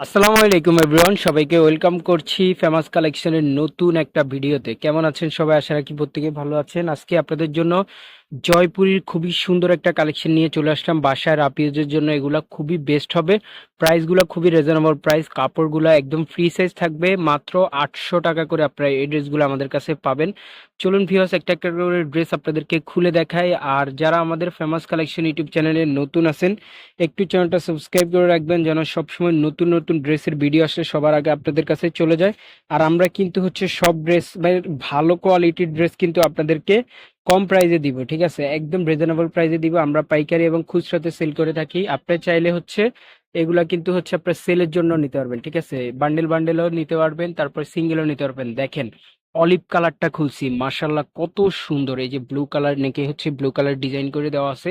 আসসালামু আলাইকুম এভরিওয়ান সবাইকে ওয়েলকাম করছি ফেমাস কালেকশনের নতুন একটা ভিডিওতে কেমন আছেন সবাই? আশা রাখি প্রত্যেকে ভালো আছেন। আজকে আপনাদের জন্য জয়পুরীর খুবই সুন্দর একটা কালেকশন নিয়ে চলে আসলাম। বাসায় রাপিউজের জন্য এগুলা খুবই বেস্ট হবে। প্রাইসগুলো খুবই রিজনেবল প্রাইস কাপড়গুলো একদম ফ্রি সাইজ থাকবে। মাত্র আটশো টাকা করে আপনারা এই ড্রেসগুলো আমাদের কাছে পাবেন। চলুন ভিউয়ার্স একটা একটা করে ড্রেস আপনাদেরকে খুলে দেখাই। আর যারা আমাদের ফেমাস কালেকশন ইউটিউব চ্যানেলে নতুন আছেন, একটু চ্যানেলটা সাবস্ক্রাইব করে রাখবেন যেন সবসময় নতুন নতুন ড্রেসের ভিডিও আসলে সবার আগে আপনাদের কাছে চলে যায়। আর আমরা কিন্তু হচ্ছে সব ড্রেস ভালো কোয়ালিটির ড্রেস কিন্তু আপনাদেরকে কম প্রাইজে দিব, ঠিক আছে? একদম রিজনেবল প্রাইজে দিব। আমরা পাইকারি এবং খুচরাতে সেল করে থাকি। আপনি চাইলে হচ্ছে এগুলা কিন্তু হচ্ছে আপনার সেলের জন্য নিতে পারবেন, ঠিক আছে? বান্ডেল বান্ডেলও নিতে পারবেন, তারপর সিঙ্গেলও নিতে পারবেন। দেখেন অলিভ কালারটা খুলছি মার্শাল্লাহ কত সুন্দর। এই যে ব্লু কালার নেকে হচ্ছে ব্লু কালার ডিজাইন করে দেওয়া আছে।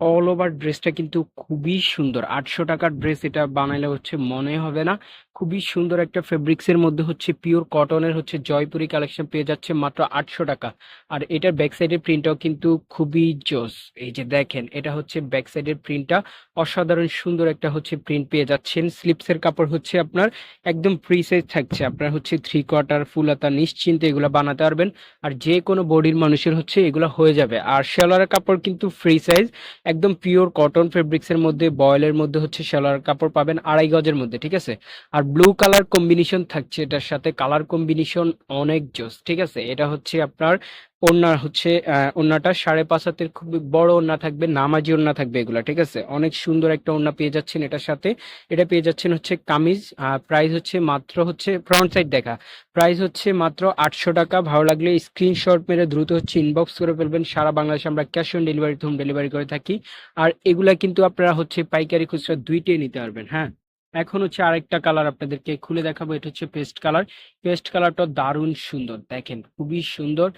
অল ওভার ড্রেসটা কিন্তু খুবই সুন্দর। আটশো টাকার ড্রেস এটা বানাইলে হচ্ছে মনে হবে না। খুবই সুন্দর একটা ফেব্রিক্স এর মধ্যে হচ্ছে পিওর কটনের হচ্ছে জয়পুরি কালেকশন পেয়ে যাচ্ছে মাত্র আটশো টাকা। আর এটার ব্যাক সাইডের প্রিন্টটাও কিন্তু খুবই জোস। এই যে দেখেন, এটা হচ্ছে ব্যাক সাইডের প্রিন্টটা অসাধারণ সুন্দর একটা হচ্ছে প্রিন্ট পেয়ে যাচ্ছেন। স্লিপসের কাপড় হচ্ছে আপনার একদম ফ্রি সাইজ থাকছে। আপনার হচ্ছে থ্রি কোয়ার্টার ফুল হাতা নিশ্চিন্তে এগুলো বানাতে পারবেন। আর যে কোনো বডির মানুষের হচ্ছে এগুলো হয়ে যাবে। আর শেলারের কাপড় কিন্তু ফ্রি সাইজ একদম পিওর কটন ফেব্রিক্স এর মধ্যে বয়েলের মধ্যে হচ্ছে শেলার কাপড় পাবেন আড়াই গজের মধ্যে, ঠিক আছে? আর ব্লু কালার কম্বিনেশন থাকছে এটার সাথে কালার কম্বিনেশন অনেক জোস ঠিক আছে? এটা হচ্ছে আপনার ওড়না হচ্ছে আহ, ওড়নাটা সাড়ে পাঁচ হাতের খুব বড় ওড়না থাকবে নামাজি ওড়না থাকবে এগুলা ঠিক আছে? অনেক সুন্দর একটা ওড়না পেয়ে যাচ্ছেন এটার সাথে। এটা পেয়ে যাচ্ছেন হচ্ছে কামিজ প্রাইস হচ্ছে মাত্র হচ্ছে ফ্রন্ট সাইড দেখা প্রাইস হচ্ছে মাত্র আটশো টাকা। ভালো লাগলে স্ক্রিনশট মেরে দ্রুত হচ্ছে ইনবক্স করে ফেলবেন। সারা বাংলাদেশে আমরা cash on delivery home delivery করে থাকি। আর এগুলা কিন্তু আপনারা হচ্ছে পাইকারি খুচরা দুইটাই নিতে পারবেন হ্যাঁ? এখন হচ্ছে আরেকটা কালার আপনাদেরকে খুলে দেখাবো, এটা হচ্ছে পেস্ট কালার পেস্ট কালারটা দারুণ সুন্দর, দেখেন খুবই সুন্দর।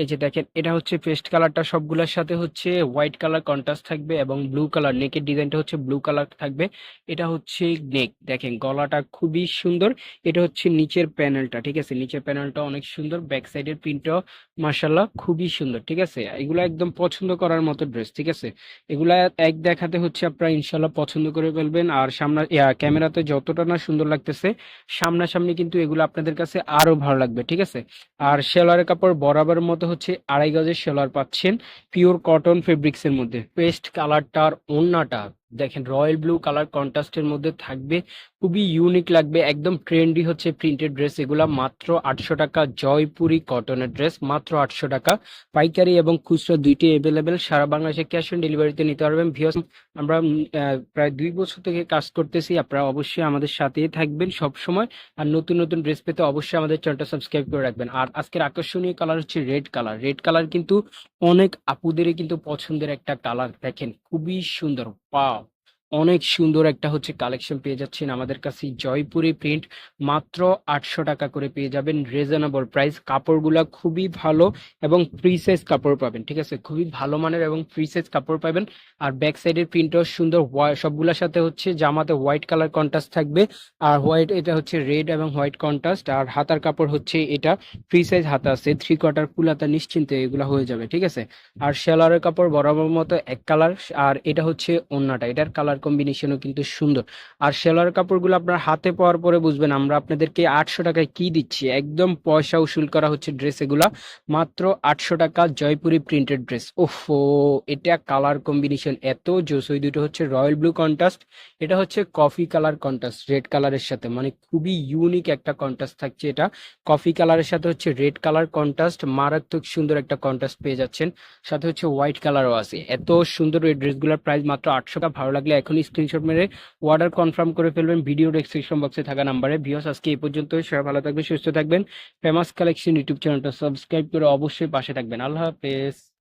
এই যে দেখেন, এটা হচ্ছে পেস্ট কালারটা। সবগুলোর সাথে হচ্ছে হোয়াইট কালার কন্ট্রাস্ট থাকবে এবং ব্লু কালার। নেকের ডিজাইনটা হচ্ছে ব্লু কালার থাকবে। এটা হচ্ছে নেক। দেখেন, গলাটা খুবই সুন্দর। এটা হচ্ছে নিচের প্যানেলটা, ঠিক আছে? নিচের প্যানেলটা অনেক সুন্দর। ব্যাক সাইডের প্রিন্টটাও মার্শাল্লাহ খুবই সুন্দর, ঠিক আছে? এগুলো একদম পছন্দ করার মতো ড্রেস, ঠিক আছে? এগুলা এক দেখাতে হচ্ছে আপনারা ইনশাল্লাহ পছন্দ করে ফেলবেন। আর সামনে ক্যামেরাতে যতটা না সুন্দর লাগতেছে, সামনাসামনি কিন্তু এগুলো আপনাদের কাছে আরও ভালো লাগবে, ঠিক আছে? আর সেলারের কাপড় বরাবর মতো হচ্ছে আড়াই গজের সেলার পাচ্ছেন পিওর কটন ফেব্রিক্সের মধ্যে। পেস্ট কালারটার ওড়নাটা দেখেন রয়্যাল ব্লু কালার কন্ট্রাস্টের মধ্যে থাকবে, খুবই ইউনিক লাগবে, একদম ট্রেন্ডি হচ্ছে প্রিন্টেড ড্রেস এগুলা মাত্র আটশো টাকা, জয়পুরি কটনের ড্রেস মাত্র আটশো টাকা। পাইকারি এবং খুচরো দুইটি অ্যাভেলেবেল সারা বাংলাদেশে ক্যাশ অন ডেলিভারিতে নিতে পারবেন। ভিওস আমরা প্রায় দুই বছর থেকে কাজ করতেছি, আপনারা অবশ্যই আমাদের সাথেই থাকবেন সব সময় আর নতুন নতুন ড্রেস পেতে অবশ্যই আমাদের চ্যানেলটা সাবস্ক্রাইব করে রাখবেন। আর আজকের আকর্ষণীয় কালার হচ্ছে রেড কালার রেড কালার কিন্তু অনেক আপুদেরই কিন্তু পছন্দের একটা কালার দেখেন, খুবই সুন্দর। Wow. অনেক সুন্দর একটা হচ্ছে কালেকশন পেয়ে যাচ্ছেন আমাদের কাছে। জয়পুরি প্রিন্ট মাত্র আটশো টাকা করে পেয়ে যাবেন। রিজনেবল প্রাইস কাপড়গুলা খুবই ভালো এবং ফ্রি সাইজ কাপড় পাবেন, ঠিক আছে? খুবই ভালো মানের এবং ফ্রি সাইজ কাপড় পাবেন। আর ব্যাক সাইডের প্রিন্টও সুন্দর সবগুলোর সাথে হচ্ছে জামাতে হোয়াইট কালার কন্ট্রাস্ট থাকবে। আর হোয়াইট এটা হচ্ছে রেড এবং হোয়াইট কন্ট্রাস্ট আর হাতার কাপড় হচ্ছে এটা ফ্রি সাইজ হাতা আছে। থ্রি কোয়ার্টার ফুল হাতা নিশ্চিন্তে এগুলো হয়ে যাবে, ঠিক আছে? আর সেলারের কাপড় বরাবর মতো এক কালার আর এটা হচ্ছে অন্যটা এটার কালার কম্বিনেশনও কিন্তু সুন্দর। আর সেলারের কাপড়গুলো আপনার হাতে পাওয়ার পরে বুঝবেন, আমরা আপনাদেরকে আটশো টাকায় কি দিচ্ছি? একদম পয়সা উসুল করা হচ্ছে ড্রেস এগুলা। মাত্র আটশো টাকা জয়পুরি প্রিন্টেড ড্রেস ওফো এটা কালার কম্বিনেশন এত জোস। ওই দুটো হচ্ছে রয়্যাল ব্লু কন্ট্রাস্ট এটা হচ্ছে কফি কালার কন্ট্রাস্ট রেড কালারের সাথে। মানে খুবই ইউনিক একটা কন্ট্রাস্ট থাকছে এটা। কফি কালারের সাথে হচ্ছে রেড কালার কন্ট্রাস্ট মারাত্মক সুন্দর একটা কন্ট্রাস্ট পেয়ে যাচ্ছেন। সাথে হচ্ছে হোয়াইট কালারও আছে। এত সুন্দর এই ড্রেসগুলোর প্রাইস মাত্র আটশো টাকা। ভালো লাগলে এখনই স্ক্রিনশট মেরে অর্ডার কনফার্ম করে ফেলবেন ভিডিও ডেসক্রিপশন বক্সে থাকা নাম্বারে ভিওস আজকে এই পর্যন্ত সবাই ভালো থাকবেন, সুস্থ থাকবেন। ফেমাস কালেকশন ইউটিউব চ্যানেলটা সাবস্ক্রাইব করে অবশ্যই পাশে থাকবেন। আল্লাহ হাফেজ।